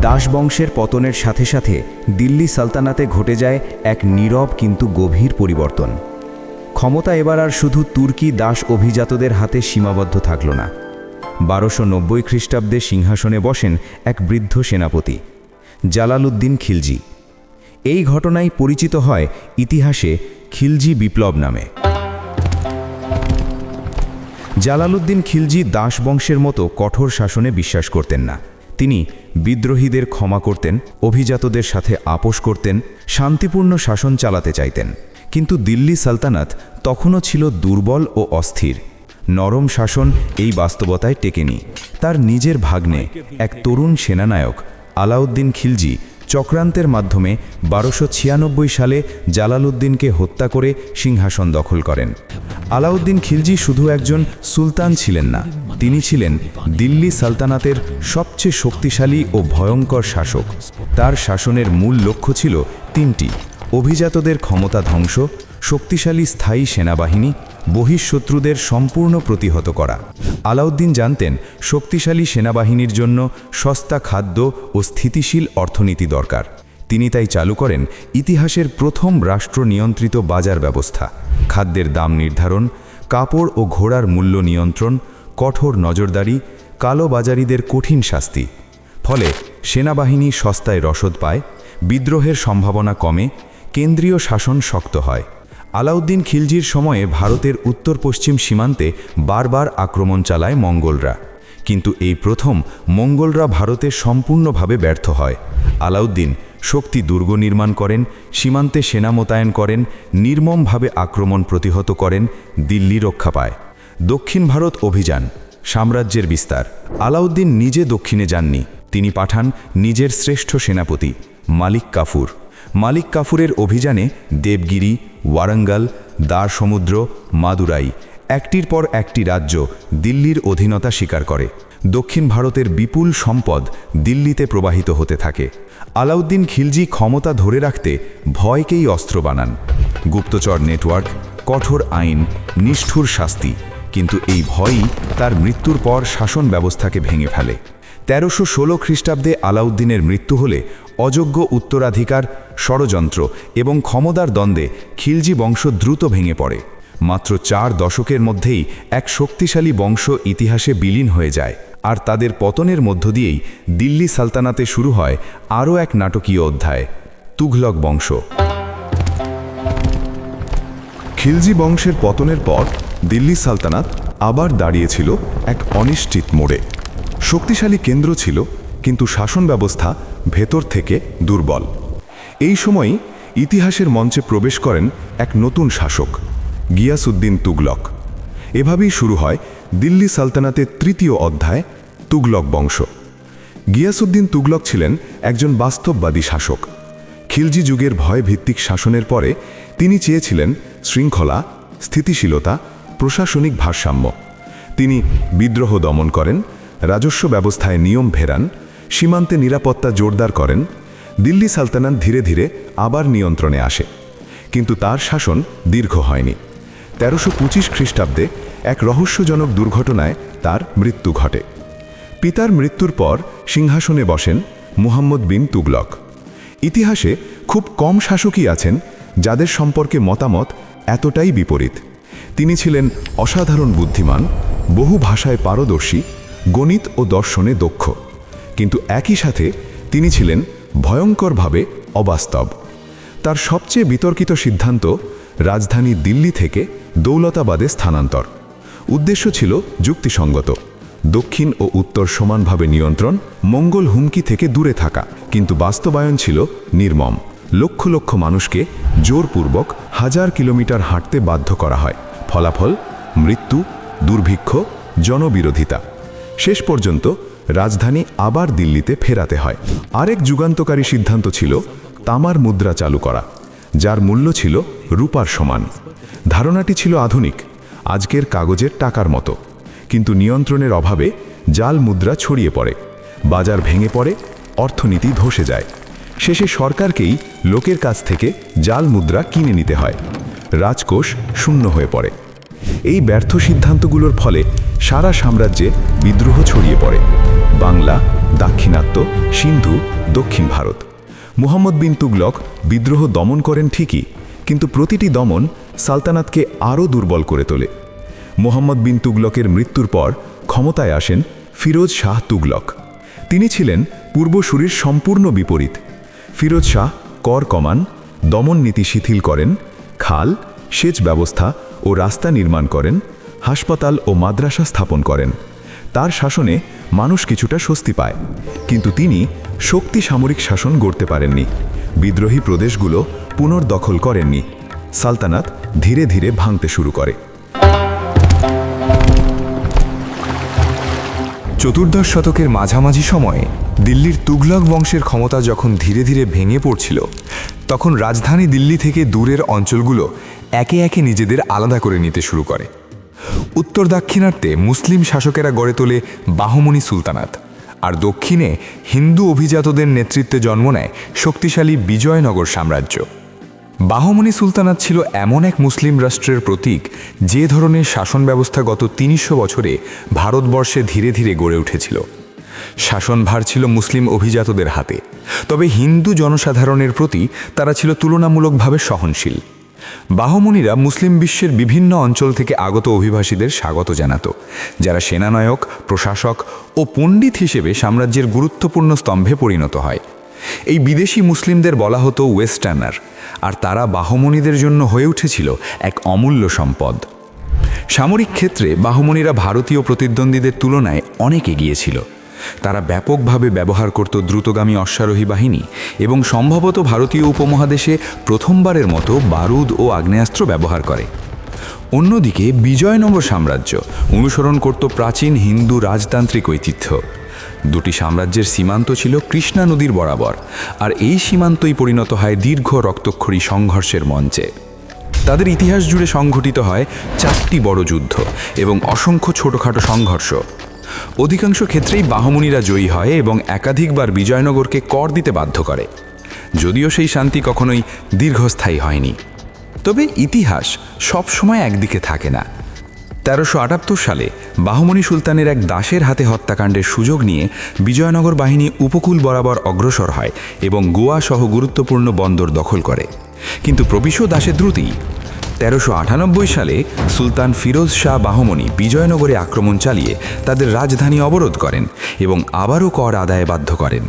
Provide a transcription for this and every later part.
দাস বংশের পতনের সাথে সাথে দিল্লি সালতানাতে ঘটে যায় এক নীরব কিন্তু গভীর পরিবর্তন। ক্ষমতা এবার আর শুধু তুর্কি দাস অভিজাতদের হাতে সীমাবদ্ধ থাকল না। বারোশো নব্বই খ্রিস্টাব্দে সিংহাসনে বসেন এক বৃদ্ধ সেনাপতি, জালালউদ্দিন খিলজি। এই ঘটনাই পরিচিত হয় ইতিহাসে খিলজি বিপ্লব নামে। জালালউদ্দিন খিলজি দাস বংশের মতো কঠোর শাসনে বিশ্বাস করতেন না। তিনি বিদ্রোহীদের ক্ষমা করতেন, অভিজাতদের সাথে আপোষ করতেন, শান্তিপূর্ণ শাসন চালাতে চাইতেন। কিন্তু দিল্লি সালতানাত তখনও ছিল দুর্বল ও অস্থির। নরম শাসন এই বাস্তবতায় টেকেনি। তার নিজের ভাগ্নে এক তরুণ সেনানায়ক, আলাউদ্দিন খিলজি চক্রান্তের মাধ্যমে বারোশো ছিয়ানব্বই সালে জালালউদ্দিনকে হত্যা করে সিংহাসন দখল করেন। আলাউদ্দিন খিলজি শুধু একজন সুলতান ছিলেন না, তিনি ছিলেন দিল্লি সালতানাতের সবচেয়ে শক্তিশালী ও ভয়ঙ্কর শাসক। তার শাসনের মূল লক্ষ্য ছিল তিনটি, অভিজাতদের ক্ষমতা ধ্বংস, শক্তিশালী স্থায়ী সেনাবাহিনী বহিঃশত্রুদের সম্পূর্ণ প্রতিহত করা। আলাউদ্দিন জানতেন, শক্তিশালী সেনাবাহিনীর জন্য সস্তা খাদ্য ও স্থিতিশীল অর্থনীতি দরকার। তিনি তাই চালু করেন ইতিহাসের প্রথম রাষ্ট্র নিয়ন্ত্রিত বাজার ব্যবস্থা। খাদ্যের দাম নির্ধারণ, কাপড় ও ঘোড়ার মূল্য নিয়ন্ত্রণ, কঠোর নজরদারি কালোবাজারিদের কঠিন শাস্তি। ফলে সেনাবাহিনী সস্তায় রসদ পায়, বিদ্রোহের সম্ভাবনা কমে, কেন্দ্রীয় শাসন শক্ত হয়। আলাউদ্দিন খিলজির সময়ে ভারতের উত্তর পশ্চিম সীমান্তে বারবার আক্রমণ চালায় মঙ্গলরা। কিন্তু এই প্রথম মঙ্গলরা ভারতে সম্পূর্ণভাবে ব্যর্থ হয়। আলাউদ্দিন শক্তি দুর্গ নির্মাণ করেন, সীমান্তে সেনা মোতায়েন করেন, নির্মমভাবে আক্রমণ প্রতিহত করেন, দিল্লি রক্ষা পায়। দক্ষিণ ভারত অভিযান, সাম্রাজ্যের বিস্তার। আলাউদ্দিন নিজে দক্ষিণে যাননি, তিনি পাঠান নিজের শ্রেষ্ঠ সেনাপতি, মালিক কাফুর। মালিক কাফুরের অভিযানে দেবগিরি ওয়ারাঙ্গাল দ্বার সমুদ্র মাদুরাই। একটির পর একটি রাজ্য দিল্লির অধীনতা স্বীকার করে। দক্ষিণ ভারতের বিপুল সম্পদ দিল্লিতে প্রবাহিত হতে থাকে। আলাউদ্দিন খিলজি ক্ষমতা ধরে রাখতে ভয়কেই অস্ত্র বানান। গুপ্তচর নেটওয়ার্ক, কঠোর আইন, নিষ্ঠুর শাস্তি। কিন্তু এই ভয়ই তার মৃত্যুর পর শাসন ব্যবস্থাকে ভেঙে ফেলে। তেরোশো ষোলো খ্রিস্টাব্দে আলাউদ্দিনের মৃত্যু হলে অযোগ্য উত্তরাধিকার ষড়যন্ত্র এবং ক্ষমতার দ্বন্দ্বে খিলজি বংশ দ্রুত ভেঙে পড়ে। মাত্র চার দশকের মধ্যেই এক শক্তিশালী বংশ ইতিহাসে বিলীন হয়ে যায় আর তাদের পতনের মধ্য দিয়েই দিল্লি সালতানাতে শুরু হয় আরও এক নাটকীয় অধ্যায়, তুঘলক বংশ। খিলজি বংশের পতনের পর দিল্লি সালতানাত আবার দাঁড়িয়েছিল এক অনিশ্চিত মোড়ে। শক্তিশালী কেন্দ্র ছিল, কিন্তু শাসন ব্যবস্থা ভেতর থেকে দুর্বল। এই সময়ই ইতিহাসের মঞ্চে প্রবেশ করেন এক নতুন শাসক গিয়াসুদ্দিন তুগলক। এভাবেই শুরু হয় দিল্লি সালতানাতের তৃতীয় অধ্যায়, তুগলক বংশ। গিয়াসুদ্দিন তুগলক ছিলেন একজন বাস্তববাদী শাসক। খিলজি যুগের ভয়ভিত্তিক শাসনের পরে তিনি চেয়েছিলেন শৃঙ্খলা, স্থিতিশীলতা, প্রশাসনিক ভারসাম্য। তিনি বিদ্রোহ দমন করেন, রাজস্ব ব্যবস্থায় নিয়ম ফেরান সীমান্তে নিরাপত্তা জোরদার করেন দিল্লি সালতানাত ধীরে ধীরে আবার নিয়ন্ত্রণে আসে। কিন্তু তার শাসন দীর্ঘ হয়নি। তেরোশো পঁচিশ খ্রিস্টাব্দে এক রহস্যজনক দুর্ঘটনায় তার মৃত্যু ঘটে। পিতার মৃত্যুর পর সিংহাসনে বসেন মুহাম্মদ বিন তুগলক। ইতিহাসে খুব কম শাসকই আছেন যাদের সম্পর্কে মতামত এতটাই বিপরীত। তিনি ছিলেন অসাধারণ বুদ্ধিমান, বহু ভাষায় পারদর্শী, গণিত ও দর্শনে দক্ষ। কিন্তু একই সাথে তিনি ছিলেন ভয়ঙ্করভাবে অবাস্তব। তার সবচেয়ে বিতর্কিত সিদ্ধান্ত রাজধানী দিল্লি থেকে দৌলতাবাদে স্থানান্তর। উদ্দেশ্য ছিল যুক্তিসঙ্গত। দক্ষিণ ও উত্তর সমানভাবে নিয়ন্ত্রণ, মঙ্গল হুমকি থেকে দূরে থাকা। কিন্তু বাস্তবায়ন ছিল নির্মম। লক্ষ লক্ষ মানুষকে জোরপূর্বক হাজার কিলোমিটার হাঁটতে বাধ্য করা হয়। ফলাফল, মৃত্যু, দুর্ভিক্ষ, জনবিরোধিতা। শেষ পর্যন্ত রাজধানী আবার দিল্লিতে ফেরাতে হয়। আরেক যুগান্তকারী সিদ্ধান্ত ছিল তামার মুদ্রা চালু করা, যার মূল্য ছিল রূপার সমান। ধারণাটি ছিল আধুনিক, আজকের কাগজের টাকার মতো। কিন্তু নিয়ন্ত্রণের অভাবে জাল মুদ্রা ছড়িয়ে পড়ে, বাজার ভেঙে পড়ে, অর্থনীতি ধসে যায়। শেষে সরকারকেই লোকের কাছ থেকে জাল মুদ্রা কিনে নিতে হয়। রাজকোষ শূন্য হয়ে পড়ে। এই ব্যর্থ সিদ্ধান্তগুলোর ফলে সারা সাম্রাজ্যে বিদ্রোহ ছড়িয়ে পড়ে। বাংলা, দাক্ষিণাত্য, সিন্ধু, দক্ষিণ ভারত। মুহাম্মদ বিন তুগলক বিদ্রোহ দমন করেন ঠিকই, কিন্তু প্রতিটি দমন সালতানাতকে আরও দুর্বল করে তোলে। মোহাম্মদ বিন তুগলকের মৃত্যুর পর ক্ষমতায় আসেন ফিরোজ শাহ তুগলক। তিনি ছিলেন পূর্বসূরির সম্পূর্ণ বিপরীত। ফিরোজ শাহ কর কমান, দমন নীতি শিথিল করেন, খাল, সেচ ব্যবস্থা ও রাস্তা নির্মাণ করেন, হাসপাতাল ও মাদ্রাসা স্থাপন করেন। তার শাসনে মানুষ কিছুটা স্বস্তি পায়, কিন্তু তিনি শক্তি সামরিক শাসন গড়তে পারেননি। বিদ্রোহী প্রদেশগুলো পুনর্দখল করেননি। সালতানাত ধীরে ধীরে ভাঙতে শুরু করে। চতুর্দশ শতকের মাঝামাঝি সময়ে দিল্লির তুগলক বংশের ক্ষমতা যখন ধীরে ধীরে ভেঙে পড়ছিল তখন রাজধানী দিল্লি থেকে দূরের অঞ্চলগুলো একে একে নিজেদের আলাদা করে নিতে শুরু করে। উত্তর দাক্ষিণাত্যে মুসলিম শাসকেরা গড়ে তোলে বাহমনি সুলতানাত, আর দক্ষিণে হিন্দু অভিজাতদের নেতৃত্বে জন্ম নেয় শক্তিশালী বিজয়নগর সাম্রাজ্য। বাহমনি সুলতানাত ছিল এমন এক মুসলিম রাষ্ট্রের প্রতীক যে ধরনের শাসন ব্যবস্থা গত তিনশো বছরে ভারতবর্ষে ধীরে ধীরে গড়ে উঠেছিল। শাসনভার ছিল মুসলিম অভিজাতদের হাতে। তবে হিন্দু জনসাধারণের প্রতি তারা ছিল তুলনামূলকভাবে সহনশীল। বাহমনিরা মুসলিম বিশ্বের বিভিন্ন অঞ্চল থেকে আগত অভিবাসীদের স্বাগত জানাত, যারা সেনানায়ক, প্রশাসক ও পণ্ডিত হিসেবে সাম্রাজ্যের গুরুত্বপূর্ণ স্তম্ভে পরিণত হয়। এই বিদেশি মুসলিমদের বলা হতো ওয়েস্টার্নার, আর তারা বাহমনিদের জন্য হয়ে উঠেছিল এক অমূল্য সম্পদ। সামরিক ক্ষেত্রে বাহমনিরা ভারতীয় প্রতিদ্বন্দ্বীদের তুলনায় অনেক এগিয়ে ছিল। তারা ব্যাপকভাবে ব্যবহার করত দ্রুতগামী অশ্বারোহী বাহিনী এবং সম্ভবত ভারতীয় উপমহাদেশে প্রথমবারের মতো বারুদ ও আগ্নেয়াস্ত্র ব্যবহার করে। অন্যদিকে বিজয়নগর সাম্রাজ্য অনুসরণ করত প্রাচীন হিন্দু রাজতান্ত্রিক ঐতিহ্য। দুটি সাম্রাজ্যের সীমান্ত ছিল কৃষ্ণা নদীর বরাবর, আর এই সীমান্তই পরিণত হয় দীর্ঘ রক্তক্ষরী সংঘর্ষের মঞ্চে। তাদের ইতিহাস জুড়ে সংঘটিত হয় চারটি বড় যুদ্ধ এবং অসংখ্য ছোটখাটো সংঘর্ষ। অধিকাংশ ক্ষেত্রেই বাহমুনিরা জয়ী হয় এবং একাধিকবার বিজয়নগরকে কর দিতে বাধ্য করে। যদিও সেই শান্তি কখনোই দীর্ঘস্থায়ী হয়নি। তবে ইতিহাস সবসময় একদিকে থাকে না। তেরোশো আটাত্তর সালে বাহমনি সুলতানের এক দাসের হাতে হত্যাকাণ্ডের সুযোগ নিয়ে বিজয়নগর বাহিনী উপকূল বরাবর অগ্রসর হয় এবং গোয়া সহ গুরুত্বপূর্ণ বন্দর দখল করে। কিন্তু প্রবিশ্ব দাসের দ্রুতি তেরোশো সালে সুলতান ফিরোজ শাহ বাহমনি বিজয়নগরে আক্রমণ চালিয়ে তাদের রাজধানী অবরোধ করেন এবং আবারও কর আদায়ে বাধ্য করেন।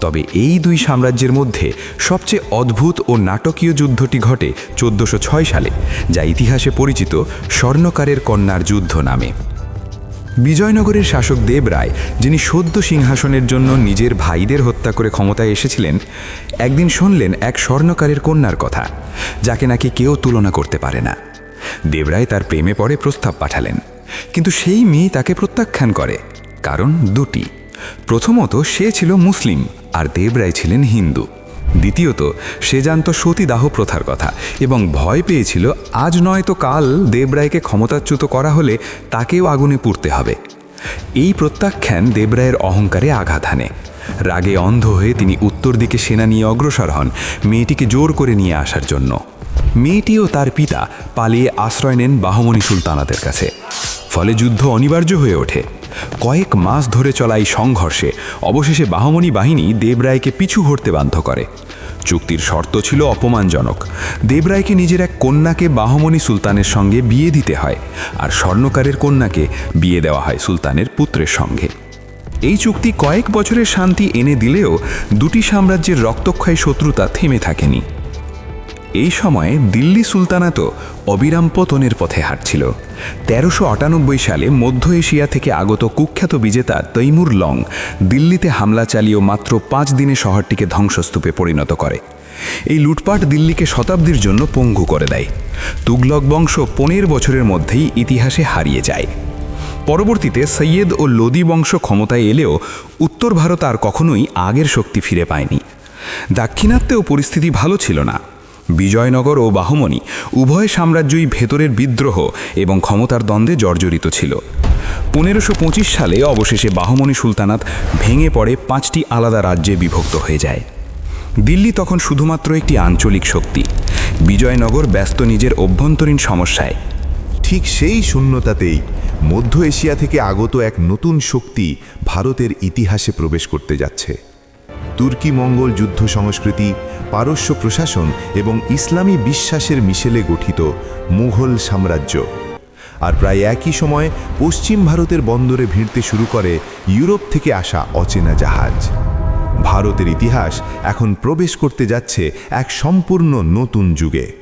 তবে এই দুই সাম্রাজ্যের মধ্যে সবচেয়ে অদ্ভুত ও নাটকীয় যুদ্ধটি ঘটে চোদ্দোশো সালে, যা ইতিহাসে পরিচিত স্বর্ণকারের কন্যার যুদ্ধ নামে। বিজয়নগরের শাসক দেব রায়, যিনি সদ্য সিংহাসনের জন্য নিজের ভাইদের হত্যা করে ক্ষমতায় এসেছিলেন, একদিন শুনলেন এক স্বর্ণকারের কন্যার কথা, যাকে নাকি কেউ তুলনা করতে পারে না। দেবরায় তার প্রেমে পড়ে প্রস্তাব পাঠালেন, কিন্তু সেই মেয়ে তাকে প্রত্যাখ্যান করে, কারণ দুটি। প্রথমত সে ছিল মুসলিম, আর দেবরায় ছিলেন হিন্দু। দ্বিতীয়ত, সে জানত সতীদাহ প্রথার কথা এবং ভয় পেয়েছিল, আজ নয় তো কাল দেবরায়কে ক্ষমতাচ্যুত করা হলে তাকেও আগুনে পুড়তে হবে। এই প্রত্যাখ্যান দেবরায়ের অহংকারে আঘাত হানে। রাগে অন্ধ হয়ে তিনি উত্তর দিকে সেনা নিয়ে অগ্রসর হন, মেয়েটিকে জোর করে নিয়ে আসার জন্য। মেয়েটি ও তার পিতা পালিয়ে আশ্রয় নেন বাহমনি সুলতানাদের কাছে। ফলে যুদ্ধ অনিবার্য হয়ে ওঠে। কয়েক মাস ধরে চলা এই সংঘর্ষে অবশেষে বাহমনি বাহিনী দেবরায়কে পিছু হটতে বাধ্য করে। চুক্তির শর্ত ছিল অপমানজনক। দেবরায়কে নিজের এক কন্যাকে বাহমনি সুলতানের সঙ্গে বিয়ে দিতে হয় আর স্বর্ণকারের কন্যাকে বিয়ে দেওয়া হয় সুলতানের পুত্রের সঙ্গে। এই চুক্তি কয়েক বছরের শান্তি এনে দিলেও দুটি সাম্রাজ্যের রক্তক্ষয় শত্রুতা থেমে থাকেনি। এই সময়ে দিল্লি সুলতানাতও অবিরাম পতনের পথে হাঁটছিল। তেরোশো আটানব্বই সালে মধ্য এশিয়া থেকে আগত কুখ্যাত বিজেতা তৈমুর লং দিল্লিতে হামলা চালিয়েও মাত্র পাঁচ দিনে শহরটিকে ধ্বংসস্তূপে পরিণত করে। এই লুটপাট দিল্লিকে শতাব্দীর জন্য পঙ্গু করে দেয়। তুগলক বংশ পনেরো বছরের মধ্যেই ইতিহাসে হারিয়ে যায়। পরবর্তীতে সৈয়দ ও লোদি বংশ ক্ষমতায় এলেও উত্তর ভারত আর কখনোই আগের শক্তি ফিরে পায়নি। দাক্ষিণাত্যেও পরিস্থিতি ভালো ছিল না। বিজয়নগর ও বাহমনি উভয় সাম্রাজ্যই ভেতরের বিদ্রোহ এবং ক্ষমতার দ্বন্দ্বে জর্জরিত ছিল। পনেরোশো সালে অবশেষে বাহমনি সুলতানাত ভেঙে পড়ে পাঁচটি আলাদা রাজ্যে বিভক্ত হয়ে যায়। দিল্লি তখন শুধুমাত্র একটি আঞ্চলিক শক্তি। বিজয়নগর ব্যস্ত নিজের অভ্যন্তরীণ সমস্যায়। ঠিক সেই শূন্যতাতেই মধ্য এশিয়া থেকে আগত এক নতুন শক্তি ভারতের ইতিহাসে প্রবেশ করতে যাচ্ছে। তুর্কি মঙ্গল যুদ্ধ সংস্কৃতি পারস্য প্রশাসন এবং ইসলামী বিশ্বাসের মিশেলে গঠিত মুঘল সাম্রাজ্য। আর প্রায় একই সময় পশ্চিম ভারতের বন্দরে ভিড়তে শুরু করে ইউরোপ থেকে আসা অচেনা জাহাজ। ভারতের ইতিহাস এখন প্রবেশ করতে যাচ্ছে এক সম্পূর্ণ নতুন যুগে।